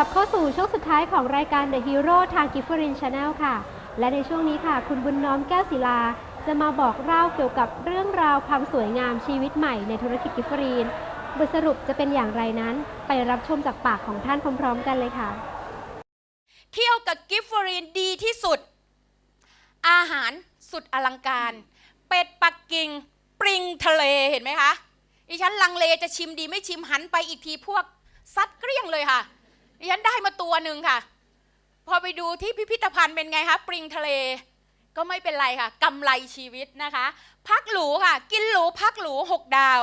ลับเข้าสู่ช่วงสุดท้ายของรายการ The Hero ทาง g i f f e r i n Channel ค่ะ และในช่วงนี้ค่ะ คุณบุญน้อมแก้วศิลา จะมาบอกเล่าเกี่ยวกับเรื่องราวความสวยงามชีวิตใหม่ในธุรกิจกิฟเฟอรีนบทสรุปจะเป็นอย่างไรนั้น ไปรับชมจากปากของท่านพร้อมๆ กันเลยค่ะ เที่ยวกับกิฟฟรีนดีที่สุด อาหารสุดอลังการ เป็ดปักกิ่งปริงทะเลเห็นไหมคะดิฉันลังเลจะชิมดีไม่ชิมหันไปอีกทีพวกซัดเกลี้ยงเลยค่ะ ดิฉันได้มาตัวหนึ่งค่ะ พอไปดูที่พิพิธภัณฑ์เป็นไงคะปริงทะเล ก็ไม่เป็นไรค่ะกำไรชีวิตนะคะ พักหรูค่ะ กินหรูพักหรู 6 ดาว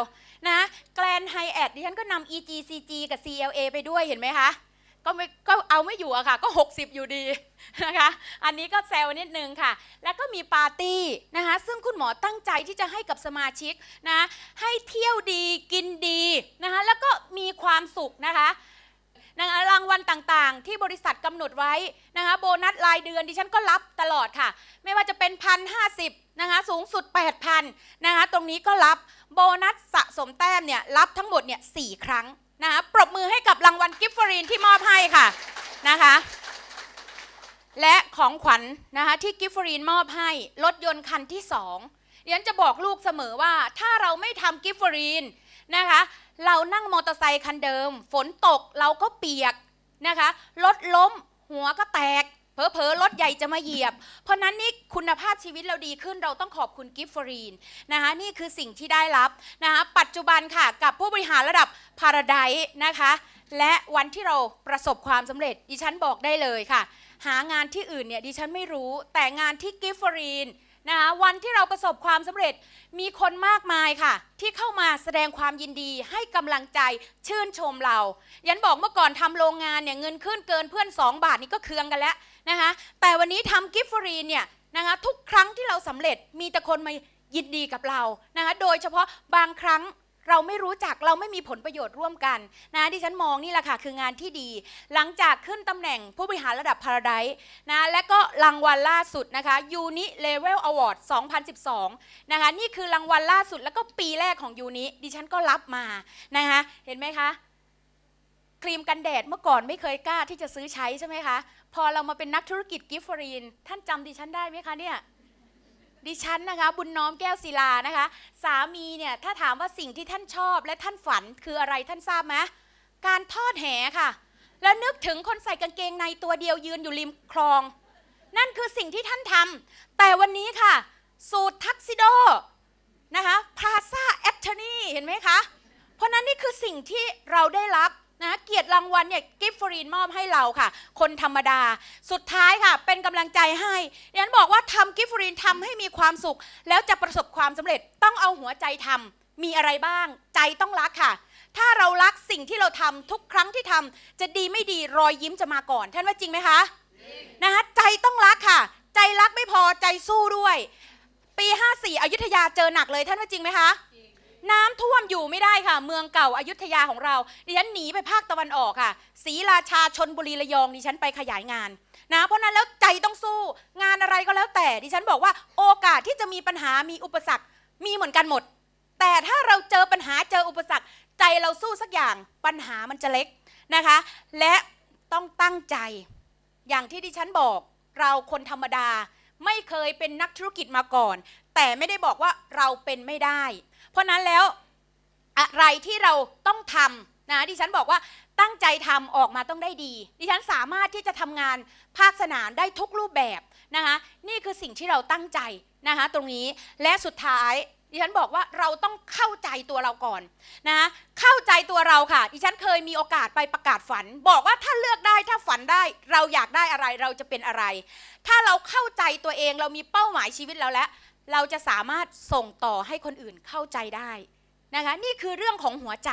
นะแกลนไฮแอดดิฉันก็นำ EGCG กับ CLA ไปด้วยเห็นไหมคะก็ไม่ก็เอาไม่อยู่อะค่ะ ก็ 60 อยู่ดีนะคะ อันนี้ก็แซวนิดนึงค่ะ แล้วก็มีปาร์ตี้นะคะ ซึ่งคุณหมอตั้งใจที่จะให้กับสมาชิกนะ ให้เที่ยวดีกินดีนะคะ แล้วก็มีความสุขนะคะ นะคะรางวัลต่างๆ ที่บริษัทกำหนดไว้นะคะโบนัสรายเดือนดิฉันก็รับตลอดค่ะ ไม่ว่าจะเป็นพันห้าสิบนะคะสูงสุด 8,000นะคะตรงนี้ก็รับโบนัสสะสมแต้มเนี่ยรับทั้งหมดเนี่ยสี่ครั้งนะคะปรบมือให้กับรางวัลกิฟฟรีนที่มอบให้ค่ะนะคะและของขวัญนะคะที่กิฟฟรีนมอบให้รถยนต์คันที่สองดิฉันจะบอกลูกเสมอว่าถ้าเราไม่ทำกิฟฟรีน นะคะ เรานั่งมอเตอร์ไซค์คันเดิม ฝนตกเราก็เปียกนะคะรถล้มหัวก็แตกเผลอๆรถใหญ่จะมาเหยียบ เพราะนั้นนี่คุณภาพชีวิตเราดีขึ้นเราต้องขอบคุณกิฟฟรีนนะคะนี่คือสิ่งที่ได้รับนะคะปัจจุบันค่ะกับผู้บริหารระดับพาราไดนะคะ และวันที่เราประสบความสำเร็จดิฉันบอกได้เลยค่ะ หางานที่อื่นเนี่ยดิฉันไม่รู้แต่งานที่กิฟฟรีน นะคะวันที่เราประสบความสำเร็จมีคนมากมายค่ะ ที่เข้ามาแสดงความยินดีให้กำลังใจชื่นชมเรา ยันบอกเมื่อก่อนทำโรงงานเนี่ยเงินขึ้นเกินเพื่อน 2 บาทนี่ก็เคืองกันแล้วนะคะแต่วันนี้ทำกิฟฟรีเนี่ยนะคะทุกครั้งที่เราสำเร็จมีแต่คนมายินดีกับเรานะคะโดยเฉพาะบางครั้ง เราไม่รู้จักเราไม่มีผลประโยชน์ร่วมกันนะที่ฉันมองนี่แหละค่ะคืองานที่ดี หลังจากขึ้นตำแหน่งผู้บริหารระดับพาราไดนะและก็รางวัลล่าสุดนะคะ Uni Level Award 2012นะคะนี่คือรางวัลล่าสุดแล้วก็ปีแรกของยูนิดิฉันก็รับมานะคะเห็นไหมคะครีมกันแดดเมื่อก่อนไม่เคยกล้าที่จะซื้อใช้ใช่ไหมคะ พอเรามาเป็นนักธุรกิจกิฟฟรีนท่านจำดิฉันได้ไหมคะเนี่ย ดิฉันนะคะ บุญน้อมแก้วศิลานะคะ สามีเนี่ยถ้าถามว่าสิ่งที่ท่านชอบและท่านฝันคืออะไรท่านทราบไหมการทอดแหค่ะ แล้วนึกถึงคนใส่กางเกงในตัวเดียวยืนอยู่ริมคลอง นั่นคือสิ่งที่ท่านทำแต่วันนี้ค่ะ สูตรทักซิโดนะคะพาซาแอ t เ o นีเห็นไหมคะ เพราะนั้นนี่คือสิ่งที่เราได้รับ นะเกียรติรางวัลเนี่ยกิฟฟรีนมอบให้เราค่ะ คนธรรมดา สุดท้ายค่ะ เป็นกำลังใจให้ดิฉันบอกว่าทำกิฟฟรีนทำให้มีความสุข แล้วจะประสบความสำเร็จต้องเอาหัวใจทำมีอะไรบ้าง ใจต้องรักค่ะ ถ้าเรารักสิ่งที่เราทำทุกครั้งที่ทำจะดีไม่ดีรอยยิ้มจะมาก่อน ท่านว่าจริงไหมคะนะคะใจต้องรักค่ะ ใจรักไม่พอใจสู้ด้วย ปี 54อยุธยาเจอหนักเลยท่านว่าจริงไหมคะ น้ำท่วมอยู่ไม่ได้ค่ะ เมืองเก่าอายุทยาของเรา ดิฉันหนีไปภาคตะวันออกค่ะศรีราชาชนบุรีระยองดิฉันไปขยายงานนะเพราะนั้นแล้วใจต้องสู้ งานอะไรก็แล้วแต่ ดิฉันบอกว่าโอกาสที่จะมีปัญหามีอุปสรรคมีเหมือนกันหมด แต่ถ้าเราเจอปัญหาเจออุปสรรค ใจเราสู้สักอย่างปัญหามันจะเล็กนะคะ และต้องตั้งใจ อย่างที่ดิฉันบอก เราคนธรรมดาไม่เคยเป็นนักธุรกิจมาก่อน แต่ไม่ได้บอกว่าเราเป็นไม่ได้ ราะนั้นแล้วอะไรที่เราต้องทำนะดิฉันบอกว่าตั้งใจทำออกมาต้องได้ดี ดิฉันสามารถที่จะทำงานภาคสนามได้ทุกรูปแบบนะคะนี่คือสิ่งที่เราตั้งใจนะคะตรงนี้และสุดท้ายดิฉันบอกว่าเราต้องเข้าใจตัวเราก่อนนะเข้าใจตัวเราค่ะ ดิฉันเคยมีโอกาสไปประกาศฝัน บอกว่าถ้าเลือกได้ถ้าฝันได้ เราอยากได้อะไรเราจะเป็นอะไร ถ้าเราเข้าใจตัวเองเรามีเป้าหมายชีวิตเราแล้ว เราจะสามารถส่งต่อให้คนอื่นเข้าใจได้นะคะนี่คือเรื่องของหัวใจ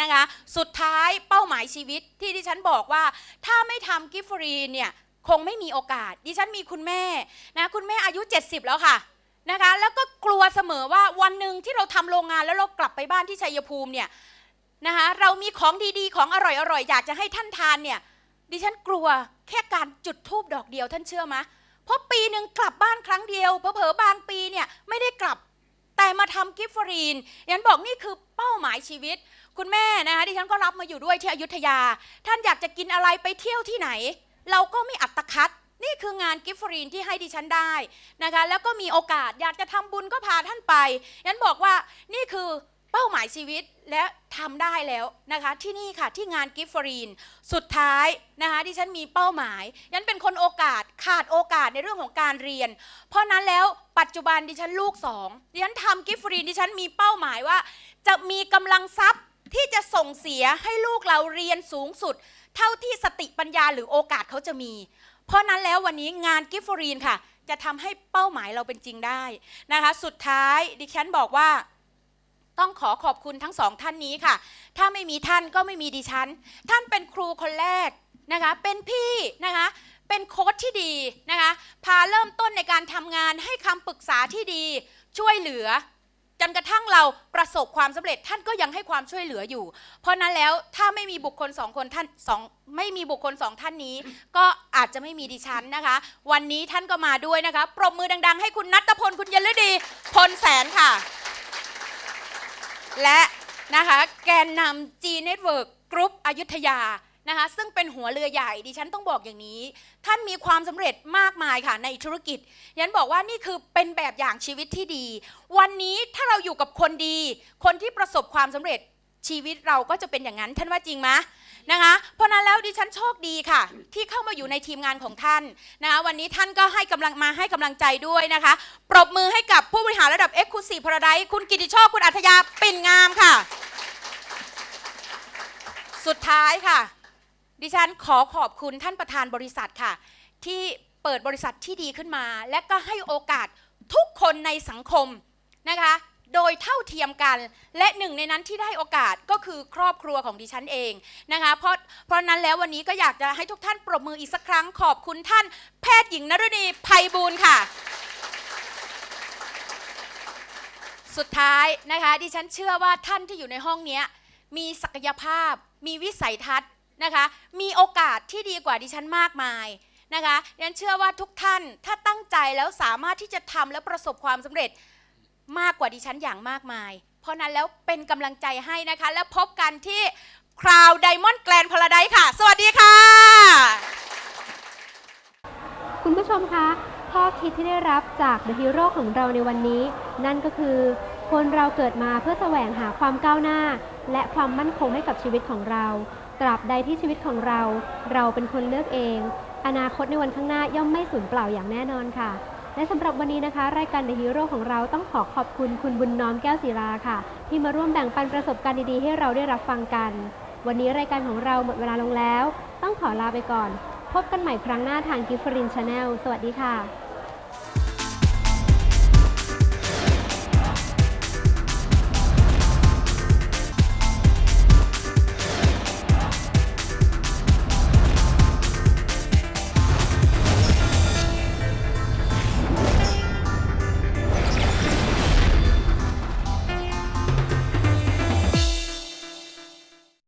นะคะสุดท้ายเป้าหมายชีวิตที่ดิฉันบอกว่า ถ้าไม่ทำกิฟฟรีเนี่ยคงไม่มีโอกาส ดิฉันมีคุณแม่นะคุณแม่อายุ 70 แล้วค่ะนะคะแล้วก็กลัวเสมอว่าวันหนึ่งที่เราทำโรงงานแล้วเรากลับไปบ้านที่ชัยภูมิเนี่ยนะคะเรามีของดีๆ ของอร่อยๆอยากจะให้ท่านทานเนี่ยดิฉันกลัวแค่การจุดธูปดอกเดียวท่านเชื่อไหม เพราะปีหนึ่งกลับบ้านครั้งเดียวเผลอๆบางปีเนี่ยไม่ได้กลับแต่มาทำกิฟฟรีนยันบอกนี่คือเป้าหมายชีวิต คุณแม่นะคะดิฉันก็รับมาอยู่ด้วยที่อยุธยา ท่านอยากจะกินอะไรไปเที่ยวที่ไหน เราก็ไม่อัตคัดนี่คืองานกิฟฟรีนที่ให้ดิฉันได้นะคะแล้วก็มีโอกาสอยากจะทำบุญก็พาท่านไปยันบอกว่านี่คือ เป้าหมายชีวิตและทำได้แล้วนะคะ ที่นี่ค่ะที่งานกิฟฟรีนสุดท้ายนะคะดิฉันมีเป้าหมายยันเป็นคนโอกาสขาดโอกาสในเรื่องของการเรียน เพราะนั้นแล้วปัจจุบันดิฉันลูกสองดิฉันทำกิฟฟรีนดิฉันมีเป้าหมายว่า จะมีกำลังทรัพย์ที่จะส่งเสียให้ลูกเราเรียนสูงสุด เท่าที่สติปัญญาหรือโอกาสเขาจะมี เพราะนั้นแล้ววันนี้งานกิฟฟรีนค่ะ จะทำให้เป้าหมายเราเป็นจริงได้นะคะ สุดท้ายดิฉันบอกว่า ต้องขอขอบคุณทั้งสองท่านนี้ค่ะ ถ้าไม่มีท่านก็ไม่มีดิฉัน ท่านเป็นครูคนแรกนะคะ เป็นพี่นะคะ เป็นโค้ชที่ดีนะคะ พาเริ่มต้นในการทำงานให้คำปรึกษาที่ดี ช่วยเหลือ จนกระทั่งเราประสบความสำเร็จ ท่านก็ยังให้ความช่วยเหลืออยู่ เพราะนั้นแล้วถ้าไม่มีบุคคลสองคนท่านสองไม่มีบุคคลสองท่านนี้ ก็อาจจะไม่มีดิฉันนะคะ วันนี้ท่านก็มาด้วยนะคะ ปรบมือดัง ๆ ให้คุณนัทพล คุณยลดี พลแสนค่ะ และนะคะแกนนำ G Network Group อยุธยานะคะซึ่งเป็นหัวเรือใหญ่ดิฉันต้องบอกอย่างนี้ ท่านมีความสำเร็จมากมายค่ะในธุรกิจยันบอกว่านี่คือเป็นแบบอย่างชีวิตที่ดี วันนี้ถ้าเราอยู่กับคนดี คนที่ประสบความสำเร็จ ชีวิตเราก็จะเป็นอย่างนั้นท่านว่าจริงไหมนะคะเพราะนั้นแล้วดิฉันโชคดีค่ะ ที่เข้ามาอยู่ในทีมงานของท่านนะคะวันนี้ท่านก็ให้กำลังมาให้กำลังใจด้วยนะคะ ปรบมือให้กับผู้บริหารระดับ e x c l u s i v e Paradise คุณกิติโชคคุณอัธยาปิ่นงามค่ะ สุดท้ายค่ะ ดิฉันขอขอบคุณท่านประธานบริษัทค่ะ ที่เปิดบริษัทที่ดีขึ้นมา และก็ให้โอกาสทุกคนในสังคมนะคะ โดยเท่าเทียมกัน และหนึ่งในนั้นที่ได้โอกาสก็คือครอบครัวของดิฉันเองนะคะเพราะเพราะนั้นแล้ววันนี้ก็อยากจะให้ทุกท่านปรบมืออีกสักครั้งขอบคุณท่าน แพทย์หญิงนรณีไพบูลย์ค่ะ สุดท้ายนะคะดิฉันเชื่อว่าท่านที่อยู่ในห้องเนี้ยมีศักยภาพ มีวิสัยทัศน์นะคะมีโอกาสที่ดีกว่าดิฉันมากมายนะคะดิฉันเชื่อว่าทุกท่านถ้าตั้งใจแล้วสามารถที่จะทำและประสบความสำเร็จ มากกว่าดิฉันอย่างมากมาย เพราะนั้นแล้วเป็นกำลังใจให้นะคะ แล้วพบกันที่คราวไดมอนด์แกลนพลาไดค่ะ สวัสดีค่ะ คุณผู้ชมคะข้อคิดที่ได้รับจาก The Hero ของเราในวันนี้ นั่นก็คือ คนเราเกิดมาเพื่อแสวงหาความก้าวหน้า และความมั่นคงให้กับชีวิตของเรา ตราบใดที่ชีวิตของเรา เราเป็นคนเลือกเอง อนาคตในวันข้างหน้าย่อมไม่สูญเปล่าอย่างแน่นอนค่ะ และสำหรับวันนี้นะคะ รายการ The Hero ของเราต้องขอขอบคุณคุณบุญน้อมแก้วศิลาค่ะ ที่มาร่วมแบ่งปันประสบการณ์ดีๆ ให้เราได้รับฟังกัน วันนี้รายการของเราหมดเวลาลงแล้ว ต้องขอลาไปก่อน พบกันใหม่ครั้งหน้าทางกิฟฟรินชาแนลสวัสดีค่ะ